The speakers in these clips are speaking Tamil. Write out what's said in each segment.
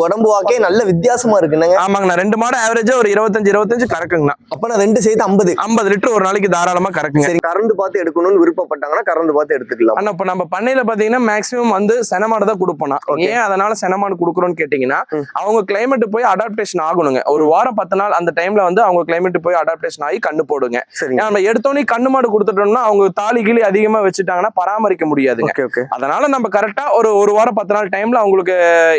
உடம்பு வாக்கே நல்ல வித்தியாசமா இருக்குங்க ஆமாங்கண்ணா. ரெண்டு மாடு ஆவரேஜா ஒரு இருபத்தஞ்சு இருபத்தஞ்சு கறக்குங்கண்ணா. அப்ப நான் ரெண்டு சேர்த்து ஐம்பது. ஐம்பது லிட்டர் ஒரு நாளைக்கு தாராளமா கறக்குங்க. சரி கறந்து பார்த்து எடுக்கணும்னு விருப்பப்பட்டாங்கன்னா கறந்து பார்த்து எடுத்துக்கலாம். ஆனா இப்ப நம்ம பண்ணையில பாத்தீங்கன்னா மேக்ஸிமம் வந்து செனமாடு தான் கொடுப்போம் Okay. ஏன் அதனால செனமாடு கொடுக்குறோம்னு கேட்டீங்கன்னா. அவங்க கிளைமேட் போய் அடாப்டேஷன் ஆகணுங்க. ஒரு வாரம் பத்து நாள் அந்த டைம்ல வந்து அவங்க கிளைமேட் போய் அடாப்டேஷன் ஆகி கண்ணு போடுங்க. நம்ம எடுத்தோடனே கண்ணு மாடு கொடுத்துட்டோம்னா அவங்க தாலி கீழி அதிகமா வச்சுட்டாங்கன்னா பராமரிக்க முடியாதுங்க. அதனால நம்ம கரெக்டா ஒரு ஒரு வாரம் பத்து நாள் டைம்ல அவங்களுக்கு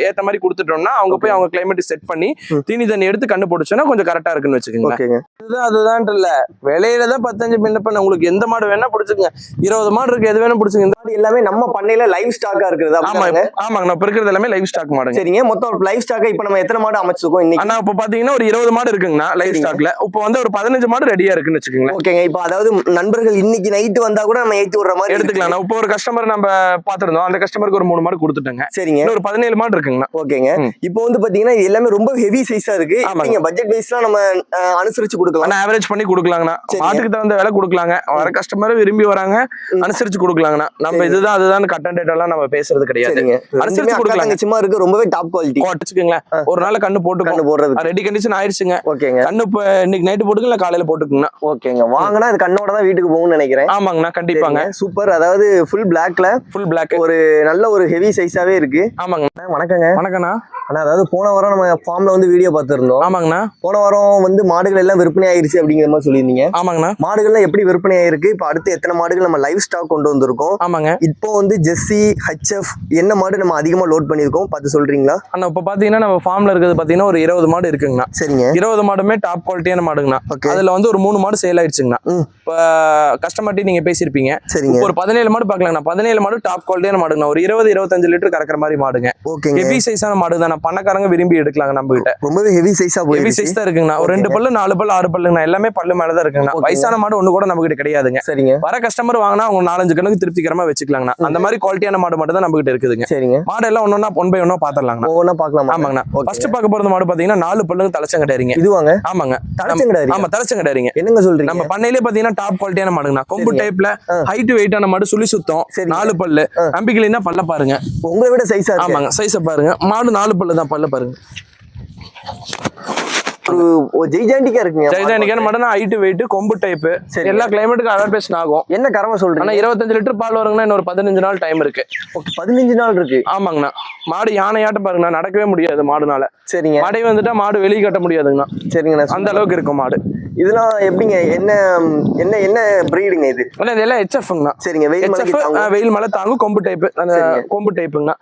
ஏத்த மாதிரி கொடுத்துட்டோம்னா அவங்க போய் அவங்க கிளைமேட் செட் பண்ணி. தீனி தண்ணி எடுத்து கண்ணு போட்டுச்சுன்னா கொஞ்சம் கரெக்டா இருக்குன்னு வச்சுக்கோங்க. இதுதான் அதுதான் இல்ல. விலையில தான் பத்தஞ்சு பின்ன பண்ண. உங்களுக்கு எந்த மாடு வேணா பிடிச்சுங்க இருபது மாடு இருக்கு எது வேணா பிடிச்சுங்க இந்த- இது எல்லாமே நம்ம பண்ணையில லைவ் ஸ்டாக்கா? இப்ப- ஆமாங்க. நான் இப்ப இருக்கிறது எல்லாமே லைவ் ஸ்டாக் மாடுங்க. சரிங்க. மொத்தம் லைவ் ஸ்டாக்கா இப்ப நம்ம எத்தனை மாடு அமைச்சிருக்கோம் இன்னைக்கு? ஆனா இப்ப பாத்தீங்கன்னா ஒரு இருபது மாடு இருக்குங்கண்ணா லைவ். ஸ்டாக்ல இப்ப வந்து ஒரு பதினஞ்சு மாடு ரெடியா இருக்குன்னு வச்சுக்கோங்களேன். ஓகேங்க. இப்ப அதாவது நண்பர்கள் இன்னைக்கு நைட்டு வந்தா கூட நம்ம ஏத்தி விடுற மாதிரி எடுத்துக்கலாம். நான் இப்போ ஒரு கஸ்டமர் நம்ம பாத்திருந்தோம். அந்த கஸ்டமருக்கு ஒரு மூணு மாடு கொடுத்துட்டேங்க. சரிங்க. ஒரு பதினேழு மாடு இருக்குங்கண்ணா. ஓகேங்க. இப்போ வந்து பாத்தீங்கன்னா இது எல்லாமே ரொம்ப ஹெவி சைஸா இருக்கு. நீங்க பட்ஜெட் வைஸ்லாம் நம்ம அனுசரிச்சு கொடுக்கலாம். ஆவரேஜ் பண்ணி கொடுக்கலாங்கண்ணா. மாட்டுக்கு தகுந்த விலை கொடுக்கலாங்க. வர கஸ்டமர் விரும்பி வராங்க. அனுசரிச்சு கொடுக்கலாங்கண்ணா. நம்ம. இதுதான் அதுதான் கட்டன் டேட் எல்லாம் நம்ம பேசுறது கிடையாது. அனுசரிச்சு கொடுக்கலாங்க. தங்கச்சிமா இருக்கு. ரொம்பவே டாப் குவாலிட்டி வச்சுக்கோங்களேன். ஒரு நாள் கண்ணு போட்டுக்கணும் கண்ணு போடுறது. ரெடி கண்டிஷன் ஆயிடுச்சுங்க. ஓகேங்க. கண்ணு இப்ப இன்னைக்கு நைட்டு போட்டுக்கலாம் இல்ல காலையில போட்டுக்குங்கண்ணா. ஓகேங்க. வாங்கினா இது கண்ணோட தான் வீட்டுக்கு போகும்னு நினைக்கிறேன். ஆமாங்கண்ணா கண்டிப்பாங்க. சூப்பர். அதாவது ஃபுல் பிளாக்ல ஃபுல் பிளாக் ஒரு நல்ல ஒரு ஹெவி சைஸாவே இருக்கு. ஆமாங்க. வணக்கங்க. வணக்கண்ணா. ஆனா அதாவது போன வாரம் நம்ம ஃபார்ம்ல வந்து வீடியோ பார்த்திருந்தோம். ஆமாங்கண்ணா. போன வாரம் வந்து மாடுகள் எல்லாம் விற்பனை ஆயிருச்சு அப்படிங்கிற மாதிரி சொல்லியிருந்தீங்க. ஆமாங்கண்ணா. மாடுகள்லாம் எப்படி விற்பனை ஆயிருக்கு? இப்போ அடுத்து எத்தனை மாடுகள் நம்ம லைவ் ஸ்டாக் கொண்டு வந்திருக்கோம்? ஆமாங்க. இப்போ வந்து ஜெஸ்ஸி ஹெச்எஃப் என்ன மாடு நம்ம அதிகமா லோட் பண்ணியிருக்கோம்? பார்த்து சொல்றீங்களா? அண்ணா இப்ப பாத்தீங்கன்னா நம்ம ஃபார்ம்ல இருக்கிறது பாத்தீங்கன்னா ஒரு இருபது மாடு இருக்குங்கண்ணா. சரிங்க. இருபது மாடுமே டாப் குவாலிட்டியான மாடுங்கண்ணா. ஓகே அதுல வந்து ஒரு மூணு மாடு சேல் ஆயிடுச்சுங்கண்ணா. இப்ப கஸ்டமர்ட்டி நீங்க பேசியிருப்பீங்க. சரிங்க. ஒரு பதினேழு மாடு பார்க்கலாங்கண்ணா. பதினேழு மாடு டாப் குவாலிட்டியான மாடுங்கண்ணா. ஒரு இருபது இருபத்தஞ்சு லிட்டர் கறக்கிற மாதிரி மாடுங்க. ஓகேங்க. ஹெவி சைஸான மாடு தான் பணக்காரங்க விரும்பி எடுக்கலாங்க நம்ம கிட்ட. ரொம்பவே ஹெவி சைஸா ஹெவி சைஸ் தான் இருக்குங்கண்ணா. ஒரு ரெண்டு பல்லு நாலு பல்லு ஆறு பல்லுங்கண்ணா. எல்லாமே பல்லு மேல தான் இருக்குங்கண்ணா. வயசான மாடு ஒண்ணு கூட நம்ம கிட்ட கிடையாதுங்க. சரிங்க. வர கஸ்டமர் வாங்கினா அவங்க நாலஞ்சு கணக்கு திருப்திகரமா வச்சுக்கலாங்கண்ணா. அந்த மாதிரி குவாலிட்டியான மாடு மட்டும் தான் நம்ம கிட்ட இருக்குதுங்க. சரிங்க. மாடு எல்லாம் ஒன்னொன்னா ஒன் பை ஒன்னா பாத்திரலாங்கண்ணா. ஒவ்வொன்றா பார்க்கலாமா ஆமாங்கண்ணா. ஃபர்ஸ்ட் பார்க்க போறது மாடு பாத்தீங்கன்னா நாலு பல்லுங்க தலைச்சங்கடாரிங்க இதுவாங்க? ஆமாங்க. தலைச்சங்கடாரி ஆமா தலைச்சங்கடாரிங்க என்னங்க சொல்றீங்க? நம்ம பண்ணையிலே பாத்தீங்கன்னா டாப் குவாலிட்டியான மாடுங்கண்ணா. கொம்பு. டைப்ல. ஹைட் வெயிட்டான மாடு சுழி சுத்தம். நாலு பல்லு. ஆ. நம்பிக்கையினா பல்ல பாருங்க. உங்களை விட சைஸா ஆமாங்க. சைஸ பாருங்க. மாடு நாலு பல்லு தான் பல்ல பாருங்க. ஒரு ஜெய்ஜாண்டிக்கா இருக்குங்க ஜெய்ஜானிக்கான மாடுனா ஹைட் வெயிட் கொம்பு டைப். எல்லா கிளைமேட்டுக்கு அடாப்டேஷன் ஆகும். என்ன கரமா ஆனா சொல்றீங்க இருபத்தஞ்சு லிட்டர் பால் வருங்கன்னா இன்னொரு பதினஞ்சு நாள் டைம் இருக்கு. ஓகே பதினஞ்சு நாள் இருக்கு. ஆமாங்கண்ணா. மாடு யானையாட்டம் பாருங்கண்ணா நடக்கவே முடியாது மாடுனால. சரிங்க. மடை வந்துட்டா மாடு வெளியே கட்ட முடியாதுங்கண்ணா. சரிங்கண்ணா அந்த அளவுக்கு இருக்கும் மாடு. இதெல்லாம் எப்படிங்க? என்ன என்ன என்ன பிரீடுங்க இது? இதெல்லாம் ஹெச்எஃப்ங்கண்ணா சரிங்க வெயில். வெயில் மலை தாங்கும் கொம்பு டைப். கொம்பு டைப்புங்கண்ணா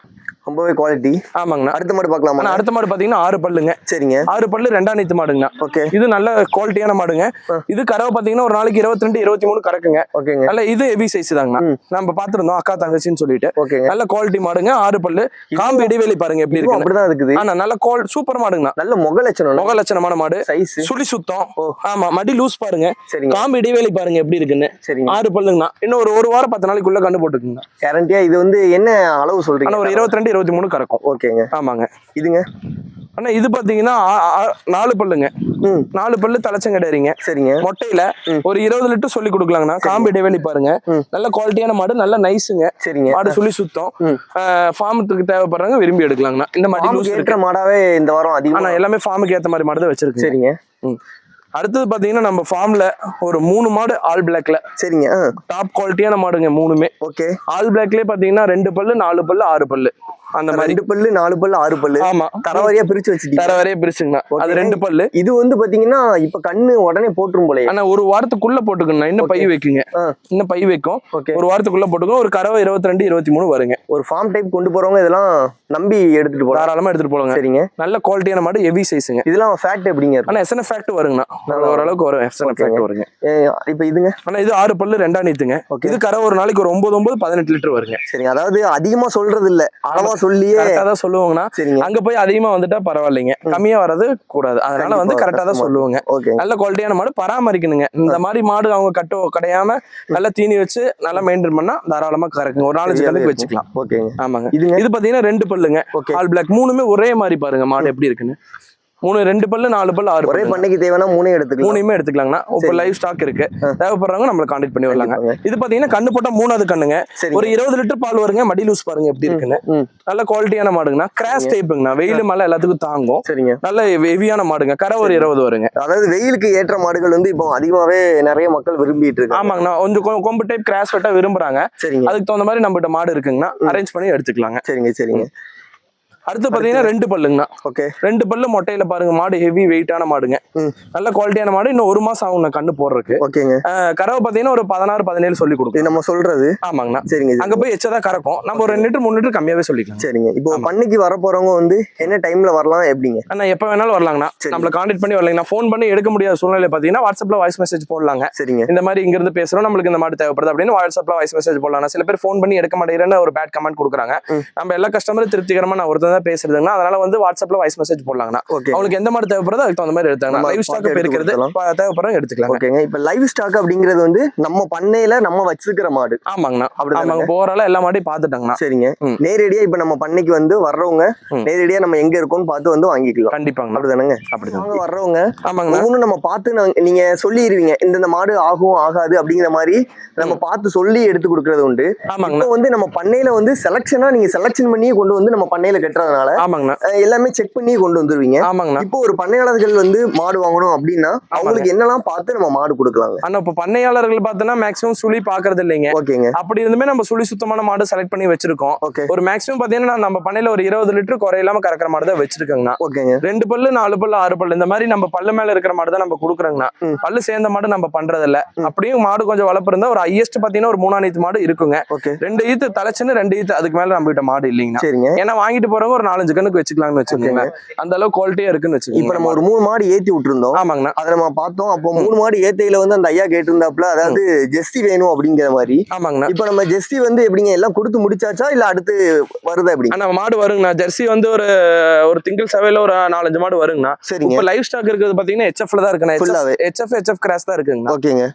ரொம்பவே குவாலிட்டி ஆமாங்கண்ணா. அடுத்த மாடு பார்க்கலாமா அடுத்த மாடு பாத்தீங்கன்னா ஆறு பல்லுங்க. சரிங்க. ஆறு பல்லு ரெண்டாம் நீத்து மாடுங்கண்ணா. ஓகே. இது நல்ல குவாலிட்டியான மாடுங்க. இது கறவை பாத்தீங்கன்னா ஒரு நாளைக்கு இருபத்தி ரெண்டு இருபத்தி மூணு கறக்குங்க. ஓகேங்க. நல்ல இது ஹெவி சைஸ் தாங்கண்ணா. ம். நம்ம பாத்திருந்தோம் அக்கா தங்கச்சின்னு சொல்லிட்டு. ஓகேங்க. நல்ல குவாலிட்டி மாடுங்க ஆறு பல்லு. காம்பு இடைவெளி பாருங்க எப்படி இருக்கு அப்படிதான் இருக்குது. ஆனா நல்ல குவால் சூப்பர் மாடுங்கண்ணா. நல்ல முக லட்சணம் முக லட்சணமான மாடு. சைஸ் சுழி சுத்தம். ஆமா மடி லூஸ் பாருங்க. காம்பு இடைவெளி பாருங்க எப்படி இருக்குன்னு. சரிங்க. ஆறு பல்லுங்கண்ணா. இன்னும் ஒரு ஒரு வாரம் பத்து நாளைக்குள்ள கண்டு போட்டுக்குங்க கேரண்டியா இது வந்து என்ன அளவு சொல்றீங்க? ஒரு இருபத்தி ரெண்டு இருபத்தி மூணு கறக்கும். ஓகேங்க. ஆமாங்க. இதுங்க? ஆனா இது பாத்தீங்கன்னா நாலு பல்லுங்க. நாலு பல்லு தலைச்சங்கடைறீங்க சரிங்க. மொட்டையில. ஒரு இருபது லிட்டர் சொல்லி கொடுக்கலாங்கண்ணா. காம்பு இடைவெளி பாருங்க. நல்ல குவாலிட்டியான மாடு நல்ல நைஸுங்க. சரிங்க. மாடு சுழி சுத்தம். ஃபார்முக்கு தேவைப்படுறாங்க விரும்பி எடுக்கலாங்கண்ணா. இந்த மாடி மாடாவே இந்த வாரம் அதிகமா எல்லாமே ஃபார்முக்கு ஏத்த மாதிரி மாடு தான் வச்சிருக்கு சரிங்க. அடுத்தது பாத்தீங்கன்னா நம்ம ஃபார்ம்ல ஒரு மூணு மாடு ஆல் பிளாக்ல சரிங்க டாப் குவாலிட்டியான மாடுங்க மூணுமே. ஓகே. ஆல் பிளாக்லயே பாத்தீங்கன்னா ரெண்டு பல்லு நாலு பல்லு ஆறு பல்லு. அந்த மாதிரி. ரெண்டு பல்லு நாலு பல்லு ஆறு பல்லு. ஆமா. தரவாரியா பிரிச்சு வச்சுட்டீங்க. தர வரைய பிரிச்சுங்கண்ணா. அது. ரெண்டு பல்லு. இது வந்து பாத்தீங்கன்னா இப்ப கண்ணு உடனே போட்டுரும் போலயே. ஆனா ஒரு வாரத்துக்குள்ள போட்டுக்கணும் இன்னும் பை. வைக்குங்க. இன்னும் பை வைக்கும். ஒரு வாரத்துக்குள்ள போட்டுக்கணும். ஒரு கறவை இருபத்தி ரெண்டு இருபத்தி மூணு வருங்க. ஒரு ஃபார்ம் டைப் கொண்டு போறவங்க இதெல்லாம் நம்பி எடுத்துட்டு போலாம். தாராளமா எடுத்துட்டு போலாங்க. சரிங்க. நல்ல குவாலிட்டியான மாடு ஹெவி சைஸுங்க இதெல்லாம் ஃபேக்ட் எப்படிங்க ஆனா எஸ்என் ஃபேக்ட் வருங்கண்ணா. ஓரளவுக்கு வரும் எஸ்என் Okay. ஃபேக்ட் வருங்க. இப்ப இதுங்க? ஆனா இது ஆறு பல்லு ரெண்டா நீத்துங்க. இது கறவை ஒரு நாளைக்கு ஒரு ஒன்பது ஒன்பது பதினெட்டு லிட்டர் வருங்க. சரிங்க. அதாவது அதிகமா சொல்றது இல்ல அளவா சொல்லியே தான் சொல்லுவாங்கண்ணா. சரிங்க. அங்க போய் அதிகமா வந்துட்டா பரவாயில்லைங்க. கம்மியா வர்றது கூடாது. அதனால வந்து கரெக்டா தான் சொல்லுவாங்க. ஓகே நல்ல குவாலிட்டியான மாடு பராமரிக்கணுங்க. இந்த மாதிரி மாடு அவங்க கட்டு கடையாம நல்லா தீனி வச்சு நல்லா மெயின்டைன் பண்ணா தாராளமா கறக்குங்க. ஒரு நாலஞ்சு கணக்கு வச்சுக்கலாம். ஓகேங்க ஆமாங்க. இது பாத்தீங்கன்னா ரெண்டு பல்லுங்க. ஓகே ஆல் பிளாக் மூணுமே ஒரே மாதிரி பாருங்க மாடு எப்படி இருக்குன்னு. மூணு ரெண்டு பல்லு நாலு பல்லு ஆறு ஒரே பண்ணைக்கு தேவைன்னா மூணே எடுத்துக்கலாம். மூணையுமே எடுத்துக்கலாங்கண்ணா. இப்போ. லைவ் ஸ்டாக் இருக்கு. தேவைப்படுறவங்க நம்மள கான்டாக்ட் பண்ணி வரலாங்க. இது பாத்தீங்கன்னா கண்ணு போட்டா மூணாவது கண்ணுங்க. ஒரு இருபது லிட்டர் பால் வருங்க மடி லூஸ் பாருங்க எப்படி இருக்குன்னு. நல்ல குவாலிட்டியான மாடுங்கண்ணா. கிராஸ் டைப்புங்கண்ணா வெயில் மழை எல்லாத்துக்கும் தாங்கும். சரிங்க. நல்ல ஹெவியான மாடுங்க. கரை ஒரு இருபது வருங்க. அதாவது வெயிலுக்கு ஏற்ற மாடுகள் வந்து இப்போ அதிகமாவே நிறைய மக்கள் விரும்பிட்டு இருக்காங்க. ஆமாங்கண்ணா. கொஞ்சம் கொம்பு டைப் கிராஸ் வெட்டா விரும்புறாங்க. சரிங்க. அதுக்கு தகுந்த மாதிரி நம்மகிட்ட மாடு இருக்குங்கண்ணா. அரேஞ்ச் பண்ணி எடுத்துக்கலாங்க. சரிங்க சரிங்க. அடுத்து பாத்தீங்கன்னா ரெண்டு பல்லுங்கண்ணா. ஓகே. ரெண்டு பல்லு மொட்டையில பாருங்க மாடு ஹெவி வெயிட்டான மாடுங்க. நல்ல குவாலிட்டியான மாடு இன்னும் ஒரு மாசம் ஆகும் கண்ணு போடுறதுக்கு. ஓகேங்க. கறவை பாத்தீங்கன்னா ஒரு பதினாறு பதினேழு சொல்லி கொடுக்கும் நம்ம சொல்றது? ஆமாங்கண்ணா. சரிங்க அங்க போய் எச்சதா கறக்கும். நம்ம ஒரு ரெண்டு லிட்டர் மூணு லிட்டர் கம்மியாவே சொல்லிக்கலாம். சரிங்க. இப்போ. பண்ணைக்கு வர போறவங்க வந்து என்ன டைம்ல வரலாம் எப்படிங்க? அண்ணா எப்ப வேணாலும் வரலாங்கண்ணா. நம்மள கான்டாக்ட் பண்ணி வரலாங்கண்ணா. ஃபோன் பண்ணி எடுக்க முடியாத சூழ்நிலை பாத்தீங்கன்னா வாட்ஸ்அப்ல வாய்ஸ் மெசேஜ் போடலாங்க. சரிங்க. இந்த மாதிரி இங்க இருந்து பேசுறோம். நம்மளுக்கு இந்த மாடு தேவைப்படுது அப்படின்னு வாட்ஸ்அப்ல வாய்ஸ் மெசேஜ் போடலாம் சில பேர் ஃபோன் பண்ணி எடுக்க மாட்டேங்கிறேன்னு ஒரு பேட் கமெண்ட் கொடுக்குறாங்க. நம்ம எல்லா கஸ்டமரும் திருப்திகரமா நான் ஒருத்தர் தான் பேசுறதுங்கண்ணா அதனால வந்து வாட்ஸ்அப்ல வாய்ஸ் மெசேஜ் போடலாங்கண்ணா. அவங்களுக்கு எந்த மாதிரி தேவைப்படுதோ அதுக்கு தகுந்த மாதிரி எடுத்தாங்க நம்ம லைவ் ஸ்டாக் இருக்கிறது தேவைப்படுறவங்க எடுத்துக்கலாம் ஓகேங்க இப்போ லைவ் ஸ்டாக் அப்படிங்கிறது வந்து நம்ம பண்ணையில நம்ம வச்சிருக்கிற மாடு. ஆமாங்கண்ணா. அப்படிதானங்க? ஆமாங்க. போறால எல்லா மாட்டையும் பார்த்துட்டாங்கண்ணா. சரிங்க. நேரடியா இப்ப நம்ம பண்ணைக்கு வந்து வர்றவங்க. நேரடியா நம்ம எங்க இருக்கோம்னு பார்த்து வந்து வாங்கிக்கலாம். கண்டிப்பாங்கண்ணா. அப்படிதானங்க? அப்படிதான் வர்றவங்க ஆமாங்கண்ணா. ஒவ்வொன்றும் நம்ம பார்த்து நாங்க- சொல்லிடுவீங்க இந்தந்த மாடு ஆகும் ஆகாது அப்படிங்கிற மாதிரி நம்ம பார்த்து சொல்லி எடுத்து கொடுக்கறது உண்டு. இப்போ வந்து நம்ம பண்ணையில வந்து செலக்ஷனா நீங்க செலக்ஷன் பண்ணியே கொண்டு வந்து நம்ம பண்ணையில கட்டுறதுனால ஆமாங்கண்ணா. எல்லாமே செக் பண்ணியே கொண்டு வந்துருவீங்க. ஆமாங்கண்ணா. இப்போ ஒரு பண்ணையாளர்கள் வந்து மாடு வாங்கணும் அப்படின்னா அவங்களுக்கு என்னெல்லாம் பார்த்து நம்ம மாடு கொடுக்கலாங்க? ஆனா இப்போ பண்ணையாளர்கள் பார்த்தோன்னா மேக்ஸிமம் சுழி பாக்குறது இல்லைங்க. ஓகேங்க. அப்படி இருந்துமே நம்ம சுழி சுத்தமான மாடு செலக்ட் பண்ணி வச்சிருக்கோம். ஓகே. ஒரு மேக்ஸிமம் பாத்தீங்கன்னா நம்ம பண்ணையில ஒரு இருபது லிட்டர் குறையில்லாம கறக்கிற மாடு தான் வச்சிருக்கோங்கண்ணா. ஓகேங்க. ரெண்டு பல்லு நாலு பல்லு ஆறு பல்லு இந்த மாதிரி நம்ம பல்லு மேல இருக்கிற மாடு தான் நம்ம கொடுக்குறோங்கண்ணா. பல்லு சேர்ந்த மாடு நம்ம பண்றது இல்ல. அப்படியும் மாடு கொஞ்சம் வளர்ப்பு இருந்தா ஒரு ஹையஸ்ட் பாத்தீங்கன்னா ஒரு மூணாம் ஈத்து மாடு இருக்குங்க. ஓகே. ரெண்டு ஈத்து தலைச்சுன்னு ரெண்டு ஈத்து அதுக்கு மேல நம்ம கிட்ட மாடு இல்லைங்கண்ணா. சரிங்க. ஏன்னா வாங்கிட்டு போறவங்க ஒரு நாலஞ்சு கண்ணுக்கு வச்சுக்கலாம்னு வச்சுக்கோங்க. அந்த அளவுக்கு குவாலிட்டியா இருக்குன்னு இப்போ வச்சுக்கோங்க நம்ம ஒரு மூணு மாடு ஏத்தி விட்டுருந்தோம். ஆமாங்கண்ணா. அதை நம்ம பார்த்தோம். அப்போ மூணு மாடு ஏத்தையில வந்து அந்த ஐயா கேட்டிருந்தாப்புல அதாவது ஜெஸ்டி வேணும் அப்படிங்கிற மாதிரி. ஆமாங்கண்ணா. இப்போ நம்ம ஜெஸ்டி வந்து எப்படிங்க எல்லாம் கொடுத்து முடிச்சாச்சா இல்ல அடுத்து வருதா எப்படி? ஆனா மாடு வருங்கண்ணா. ஜெர்சி வந்து ஒரு ஒரு திங்கள் சவையில ஒரு நாலஞ்சு மாடு வருங்கண்ணா. சரிங்க. இப்ப லைவ் ஸ்டாக் இருக்கிறது பாத்தீங்கன்னா ஹெச்எஃப்ல தான் இருக்குண்ணா. Full-ஆவே. ஹெச்எஃப் ஹெச்எஃப் கிராஸ் தான் இருக்குங்கண்ணா. ஓகேங்க.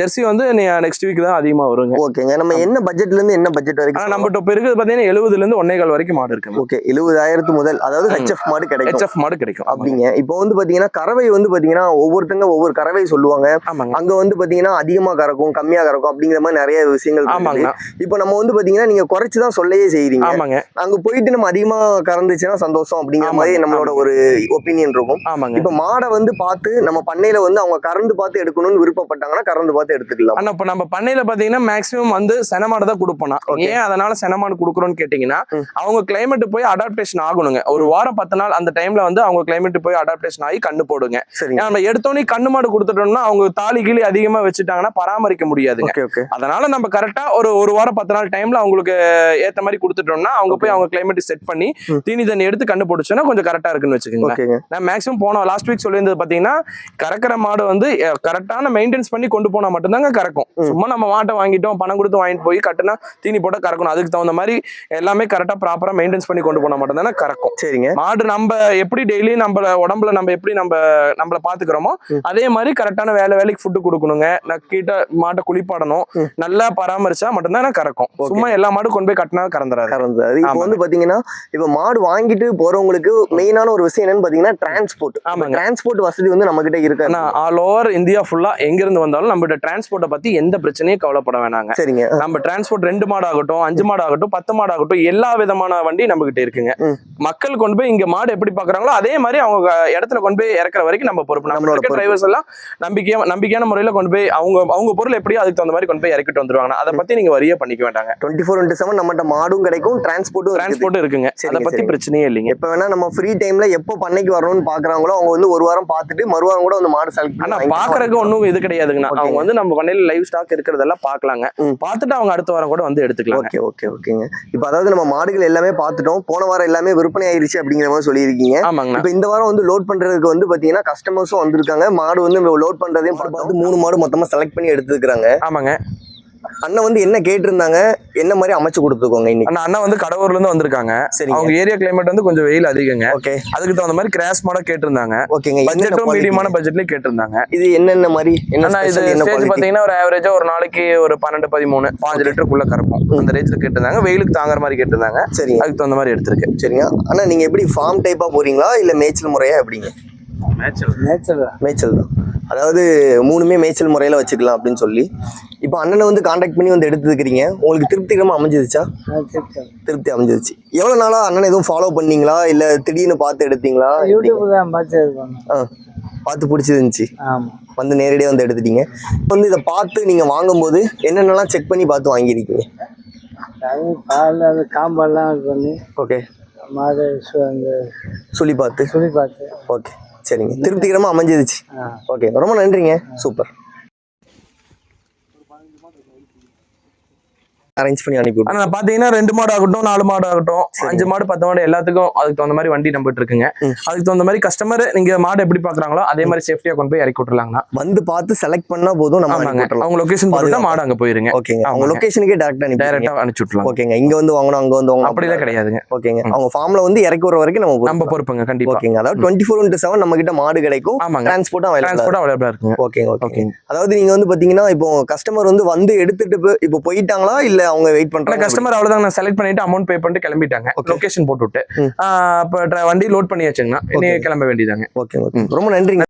ஜெர்சி வந்து நெக்ஸ்ட் வீக் தான் அதிகமா வருங்க. ஓகேங்க. நம்ம என்ன பட்ஜெட்ல இருந்து என்ன பட்ஜெட் வரைக்கும் நம்மகிட்ட இப்ப இருக்கிறது பாத்தீங்கன்னா எழுபதுல இருந்து ஒன்னே கால் வரைக்கும் மாடு இருக்குங்க ஓகே எழுபதாயிரத்து முதல் அதாவது. ஹெச்எஃப் மாடு கிடைக்கும். ஹெச்எஃப் மாடு கிடைக்கும். அப்படிங்க. இப்போ வந்து பாத்தீங்கன்னா கறவை வந்து பாத்தீங்கன்னா ஒவ்வொருத்தங்க ஒவ்வொரு கறவை சொல்லுவாங்க. ஆமாங்க. அங்க வந்து பாத்தீங்கன்னா அதிகமா கறக்கும் கம்மியா கறக்கும் அப்படிங்கிற மாதிரி நிறைய விஷயங்கள். ஆமாங்கண்ணா இப்போ நம்ம வந்து பாத்தீங்கன்னா நீங்க குறைச்சு தான் சொல்லையே செய்றீங்க ஆமாங்க. அங்க போயிட்டு நம்ம அதிகமா கறந்துச்சுன்னா சந்தோஷம் அப்படிங்கிற ஆமாங்க, மாதிரி நம்மளோட ஆமாங்க. ஒரு ஒப்பீனியன் இருக்கும். ஆமாங்க. இப்ப மாடை வந்து பார்த்து நம்ம பண்ணையில வந்து அவங்க கறந்து பார்த்து எடுக்கணும்னு விருப்பப்பட்டாங்கன்னா கறந்து பார்த்து எடுத்துக்கலாம். ஆனா இப்ப நம்ம பண்ணையில பாத்தீங்கன்னா மேக்ஸிமம் வந்து செனமாடு தான் கொடுப்போம். ஏன் அதனால செனமாடு கொடுக்குறோம்னு கேட்டீங்கன்னா. அவங்க கிளைமேட் போய் அடாப்டேஷன் ஆகணுங்க. ஒரு வாரம் பத்து நாள் அந்த டைம்ல வந்து அவங்க கிளைமேட் போய் அடாப்டேஷன் ஆகி கண்ணு போடுங்க. நம்ம எடுத்தோடனே கண்ணு மாடு கொடுத்துட்டோம்னா அவங்க தாலி கீழி அதிகமா வச்சுட்டாங்கன்னா பராமரிக்க ஓகே அதனால நம்ம கரெக்டா ஒரு ஒரு வாரம் பத்து நாள் டைம்ல அவங்களுக்கு ஏத்த மாதிரி கொடுத்துட்டோம்னா அவங்க போய் அவங்க கிளைமேட் செட் பண்ணி. தீனி தண்ணி எடுத்து கண்ணு போட்டுச்சுன்னா கொஞ்சம் கரெக்டா இருக்குன்னு வச்சுக்கோங்க நான் மேக்ஸிமம் போன லாஸ்ட் வீக் சொல்லியிருந்தது பாத்தீங்கன்னா கறக்கிற மாடு வந்து கரெக்டான மெயின்டைன்ஸ் பண்ணி கொண்டு போனா மட்டும்தாங்க கறக்கும். சும்மா நம்ம மாட்டை வாங்கிட்டோம் பணம் கொடுத்து வாங்கிட்டு போய் கட்டுனா தீனி போட்டு கறக்கணும். அதுக்கு தகுந்த மாதிரி எல்லாமே கரெக்டா ப்ராப்பரா மெயின்டைன்ஸ் பண்ணி கொண்டு போனா மட்டும்தானே கறக்கும் சரிங்க மாடு நம்ம எப்படி டெய்லி நம்ம உடம்புல நம்ம எப்படி நம்ம நம்மள பாத்துக்கிறோமோ. அதே மாதிரி கரெக்டான வேலை வேலைக்கு ஃபுட்டு கொடுக்கணுங்க நக்கிட்ட மாட்டை குளிப்பாடணும். நல்லா பராமரிச்சா மட்டும்தான் கறக்கும். சும்மா எல்லா மாடும் கொண்டு போய் கட்டினா கறந்துறாரு கறந்து அது இப்போ. வந்து பாத்தீங்கன்னா இப்போ மாடு வாங்கிட்டு போறவங்களுக்கு மெயினான ஒரு விஷயம் என்னன்னு பாத்தீங்கன்னா டிரான்ஸ்போர்ட் ஆமாங்க. டிரான்ஸ்போர்ட் வசதி வந்து நம்ம கிட்ட இருக்கு ஆல் ஓவர் இந்தியா ஃபுல்லா எங்க இருந்து வந்தாலும் நம்மகிட்ட டிரான்ஸ்போர்ட்டை பத்தி எந்த பிரச்சனையும் கவலைப்பட வேணாங்க சரிங்க நம்ம டிரான்ஸ்போர்ட் ரெண்டு மாடு ஆகட்டும் அஞ்சு மாடு ஆகட்டும் பத்து மாடு ஆகட்டும் எல்லா விதமான வண்டி நம்ம கிட்ட இருக்குங்க. மக்கள் கொண்டு போய் இங்க மாடு எப்படி பாக்குறாங்களோ அதே மாதிரி அவங்க இடத்துல கொண்டு போய் இறக்குற வரைக்கும் நம்ம பொறுப்பு. நம்ம நம்மளோட. டிரைவர்ஸ் எல்லாம் நம்பிக்கையா நம்பிக்கையான முறையில கொண்டு போய் அவங்க அவங்க பொருள் எப்படியோ அதுக்கு தகுந்த மாதிரி கொண்டு போய் இறக்கிட்டு வந்துருவாங்க. அதை பத்தி நீங்க வரியே பண்ணிக்க வேண்டாங்க. டுவெண்ட்டி ஃபோர் இன்ட்டு செவன் நம்மகிட்ட மாடும் கிடைக்கும் டிரான்ஸ்போர்ட்டும் டிரான்ஸ்போர்ட் இருக்குங்க. அதை பத்தி. பிரச்சனையே இல்லைங்க. எப்ப வேணா நம்ம ஃப்ரீ டைம்ல எப்போ பண்ணைக்கு வரணும்னு பாக்குறாங்களோ அவங்க வந்து ஒரு வாரம் பார்த்துட்டு மறுவாரம் கூட வந்து மாடு செலக்ட் ஆனா பாக்குறதுக்கு ஒண்ணும் இது கிடையாதுங்கண்ணா. அவங்க வந்து நம்ம பண்ணையில லைவ் ஸ்டாக் இருக்கிறதெல்லாம் பாக்கலாங்க. பார்த்துட்டு அவங்க அடுத்த வாரம் கூட வந்து எடுத்துக்கலாம் ஓகே ஓகே ஓகேங்க. இப்போ அதாவது நம்ம மாடுகள் எல்லாமே பார்த்துட்டோம். போன வாரம் எல்லாமே விற்பனை ஆயிருச்சு அப்படிங்கிற மாதிரி சொல்லியிருக்கீங்க. ஆமாங்கண்ணா. இப்போ இந்த வாரம் வந்து லோட் பண்றதுக்கு வந்து பாத்தீங்கன்னா கஸ்டமர்ஸும் வந்திருக்காங்க. மாடு வந்து லோட் பண்றதையும் பார்த்து மூணு மாடு மொத்தமா செலக்ட் பண்ணி எடுத்துக்கிறாங்க ஆமாங்க. அண்ணன் வந்து என்ன கேட்டிருந்தாங்க? என்ன மாதிரி அமைச்சு கொடுத்துக்கோங்க இன்னைக்கு? அண்ணா அண்ணா வந்து கடவுர்ல இருந்து வந்திருக்காங்க. சரிங்க. அவங்க ஏரியா கிளைமேட் வந்து கொஞ்சம் வெயில் அதிகங்க. ஓகே. அதுக்கு தகுந்த மாதிரி கிராஸ் மாட கேட்டிருந்தாங்க. ஓகேங்க. பட்ஜெட்டும்? மீடியமான பட்ஜெட்லயே கேட்டிருந்தாங்க. இது என்னென்ன மாதிரி? என்ன ஆனா இது ஸ்டேஜ்? பாத்தீங்கன்னா ஒரு ஆவரேஜா ஒரு நாளைக்கு ஒரு பன்னெண்டு பதிமூணு பாஞ்சு லிட்டருக்குள்ள கறப்போம் அந்த ரேஞ்சில் கேட்டிருந்தாங்க. வெயிலுக்கு தாங்குற மாதிரி கேட்டிருந்தாங்க. சரிங்க. அதுக்கு தகுந்த மாதிரி எடுத்திருக்கு. சரிங்க. அண்ணா நீங்க எப்படி ஃபார்ம் டைப்பா போறீங்களா? இல்ல மேய்ச்சல் முறையா எப்படிங்க? நேச்சர் தான் மேய்ச்சல் தான். அதாவது மூணுமே மேய்ச்சல் முறையில் வச்சுக்கலாம் அப்படின்னு சொல்லி. இப்போ அண்ணனை வந்து காண்டாக்ட் பண்ணி வந்து எடுத்துக்கிறீங்க. உங்களுக்கு திருப்திகரமாக அமைஞ்சிருச்சா? திருப்தி அமைஞ்சிருச்சு. எவ்வளோ நாளாக அண்ணன் எதுவும் ஃபாலோ பண்ணீங்களா? இல்லை திடீர்னு பார்த்து எடுத்தீங்களா? ஆ பார்த்து பிடிச்சிருந்துச்சி. ஆமாம் வந்து நேரடியாக வந்து எடுத்துட்டீங்க. இப்போ வந்து இதை பார்த்து நீங்கள் வாங்கும்போது என்னென்னலாம் செக் பண்ணி பார்த்து வாங்கியிருக்கீங்க? பால் அது காம்பெல்லாம் பண்ணி ஓகே மாடு சு- அந்த சொல்லி பார்த்து சுழி பார்த்து ஓகே சரிங்க. திருப்திகரமாக அமைஞ்சிருச்சு. ஓகே ரொம்ப நன்றிங்க. சூப்பர். அரேஞ்ச் பண்ணி அனுப்பி. ஆனா பாத்தீங்கன்னா ரெண்டு மாடு ஆகட்டும் நாலு மாடு ஆகட்டும் அஞ்சு மாடு பத்து மாடு எல்லாத்துக்கும் அதுக்கு தகுந்த மாதிரி வண்டி நம்பிட்டு இருக்குங்க. அதுக்கு தகுந்த மாதிரி கஸ்டமர் நீங்க மாடு எப்படி பாக்குறாங்களோ அதே மாதிரி சேஃப்டியா கொண்டு போய் இறக்கி விட்டுலாங்கண்ணா வந்து பார்த்து செலக்ட் பண்ணா போதும் நம்ம அவங்க லொகேஷன் பாதுகாப்பு. மாடு அங்க போயிருங்க. ஓகேங்க. அவங்க. லொகேஷனுக்கே டேரக்டா அனுப்பி டைரக்டா அனுப்பிச்சு விட்டுலாம் ஓகேங்க. இங்க வந்து வாங்கணும் அங்க வந்து வாங்கணும். அப்படிலாம் கிடையாதுங்க. ஓகேங்க. அவங்க ஃபார்ம்ல வந்து இறக்கி வர வரைக்கும் நம்ம நம்ம பொறுப்பு. பொறுப்புங்க கண்டிப்பா. ஓகேங்க. அதாவது டுவெண்ட்டி ஃபோர் இன்ட்டு செவன் நம்ம கிட்ட மாடு கிடைக்கும். ஆமாங்க. டிரான்ஸ்போர்ட்டும் டிரான்ஸ்போர்ட் அவைலபிளா இருக்குங்க. ஓகேங்க. ஓகே அதாவது நீங்க வந்து பாத்தீங்கன்னா இப்போ கஸ்டமர் வந்து வந்து எடுத்துட்டு இப்போ போயிட்டாங்களா இல்ல அவங்க வெயிட் பண்றாங்க. கஸ்டமர் அவ்வளவுதான் நான் செலக்ட் பண்ணிட்டு அமௌண்ட் பே பண்ணிட்டு கிளம்பிட்டாங்க. லொகேஷன் போட்டு விட்டு ம். ஆஹ் அப்ப dra- வண்டி லோட் பண்ணி வச்சுங்கன்னா இனி Okay. கிளம்ப வேண்டியதாங்க ஓகே ஓகே ரொம்ப நன்றிங்க.